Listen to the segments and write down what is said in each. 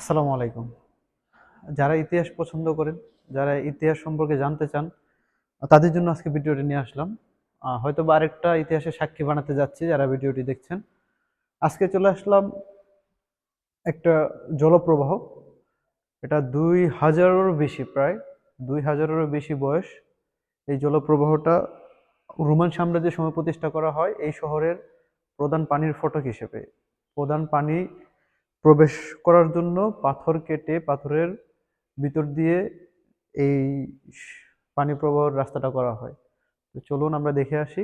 আসসালামু আলাইকুম। যারা ইতিহাস পছন্দ করেন, যারা ইতিহাস সম্পর্কে জানতে চান, তাদের জন্য আজকে ভিডিওটি নিয়ে আসলাম। হয়তো বা আরেকটা ইতিহাসের সাক্ষী বানাতে যাচ্ছি যারা ভিডিওটি দেখছেন। আজকে চলে আসলাম একটা জলপ্রবাহ। এটা দুই হাজারেরও বেশি প্রায়, দুই হাজারেরও বেশি বয়স। এই জলপ্রবাহটা রোমান সাম্রাজ্যের সময় প্রতিষ্ঠা করা হয় এই শহরের প্রধান পানির ফটক হিসেবে। প্রধান পানি প্রবেশ করার জন্য পাথর কেটে পাথরের ভিতর দিয়ে এই পানি প্রবাহের রাস্তাটা করা হয়। তো চলুন আমরা দেখে আসি।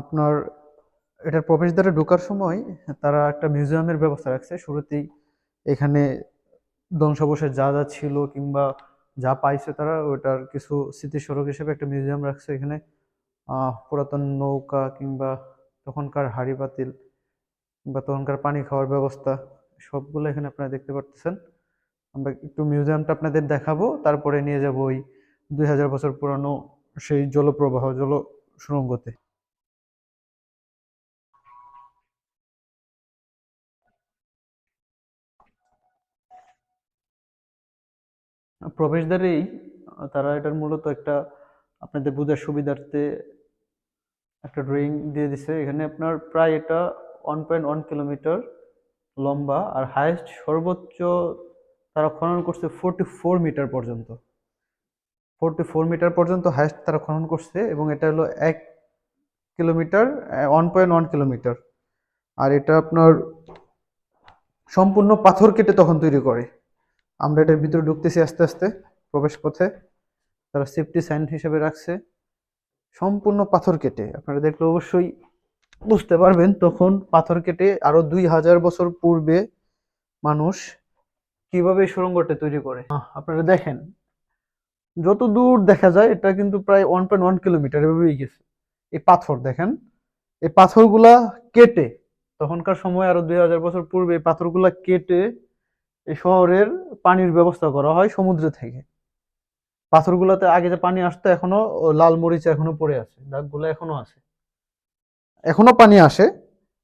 আপনার এটার প্রবেশদ্বারে ঢোকার সময় তারা একটা মিউজিয়ামের ব্যবস্থা রাখছে। শুরুতেই এখানে ধ্বংসাবশেষ যা যা ছিল কিংবা যা পাইছে তারা, ওটার কিছু স্মৃতিস্মারক হিসেবে একটা মিউজিয়াম রাখছে এখানে। পুরাতন নৌকা কিংবা তখনকার হাড়ি পাতিল কিংবা তখনকার পানি খাওয়ার ব্যবস্থা। সবগুলো এখানে আপনারা দেখতে পারতেছেন। আমরা একটু মিউজিয়ামটা আপনাদের দেখাবো, তারপরে নিয়ে যাব ওই দুই হাজার বছর পুরানো সেই জলপ্রবাহ, জল সুড়ঙ্গতে প্রবেশদ্বারেই, তারা এটার মূলত একটা আপনাদের বোঝার সুবিধার্থে একটা ড্রয়িং দিয়ে দিছে। এখানে আপনার প্রায় এটা ওয়ান পয়েন্ট ওয়ান কিলোমিটার লম্বা আর হাইয়েস্ট সর্বোচ্চ তারা খনন করছে ফোরটি ফোর মিটার পর্যন্ত। ফোরটি ফোর মিটার পর্যন্ত হাইয়েস্ট তারা খনন করছে এবং এটা হলো এক kilometre one point one kilometre আর এটা আপনার সম্পূর্ণ পাথর কেটে তখন তৈরি করে। আমরা এটার ভিতরে ঢুকতেছি আস্তে আস্তে প্রবেশ পথে। তারা সেফটি সাইন হিসেবে রাখছে। সম্পূর্ণ পাথর কেটে। আপনারা দেখলে অবশ্যই বুঝতে পারবেন, তখন পাথর কেটে আরও দুই হাজার বছর পূর্বে মানুষ কীভাবে এই সুড়ঙ্গটা তৈরি করে। আপনারা দেখেন, যত দূর দেখা যায়, এটা কিন্তু প্রায় ওয়ান পয়েন্ট ওয়ান কিলোমিটার এভাবেই গেছে। এই পাথর দেখেন, এই পাথরগুলা কেটে, তখনকার সময় আরও দুই হাজার বছর পূর্বে এই পাথরগুলা কেটে এই শহরের পানির ব্যবস্থা করা হয় সমুদ্র থেকে। পাথরগুলোতে আগে যে পানি আসতো, এখনও লাল মরিচ এখনও পড়ে আছে, দাগগুলো এখনও আছে। এখনও পানি আসে।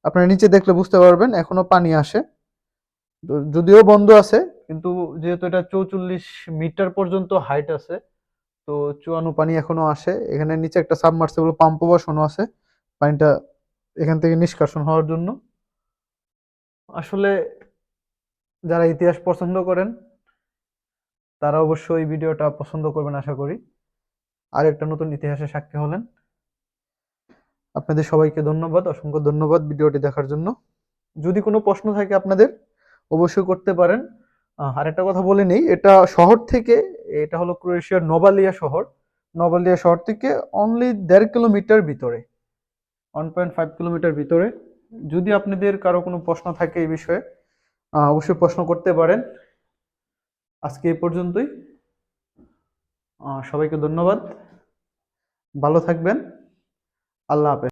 আপনারা নিচে দেখলে বুঝতে পারবেন, এখনও পানি আসে। যদিও বন্ধ আছে, কিন্তু যেহেতু এটা চৌচল্লিশ মিটার পর্যন্ত হাইট আছে, তো চুয়ানো পানি এখনও আসে। এখানে নিচে একটা সাবমার্সিবল পাম্প বসানো আছে, পানিটা এখান থেকে নিষ্কাশন হওয়ার জন্য। আসলে যারা ইতিহাস পছন্দ করেন, তারা অবশ্যই ভিডিওটা পছন্দ করবেন, আশা করি। আর একটা নতুন ইতিহাসের সাক্ষী হলেন। আপনাদের সবাইকে ধন্যবাদ, অসংখ্য ধন্যবাদ ভিডিওটি দেখার জন্য। যদি কোনো প্রশ্ন থাকে আপনাদের, অবশ্যই করতে পারেন। আর একটা কথা বলে নেই, এটা শহর থেকে, এটা হলো ক্রোয়েশিয়ার নবালিয়া শহর। নবালিয়া শহর থেকে অনলি দেড় কিলোমিটার ভিতরে ওয়ান পয়েন্ট ফাইভ কিলোমিটার ভিতরে। যদি আপনাদের কারও কোনো প্রশ্ন থাকে এই বিষয়ে অবশ্যই প্রশ্ন করতে পারেন। আজকে এ পর্যন্তই। সবাইকে ধন্যবাদ। ভালো থাকবেন। আল্লাহ হাফেজ।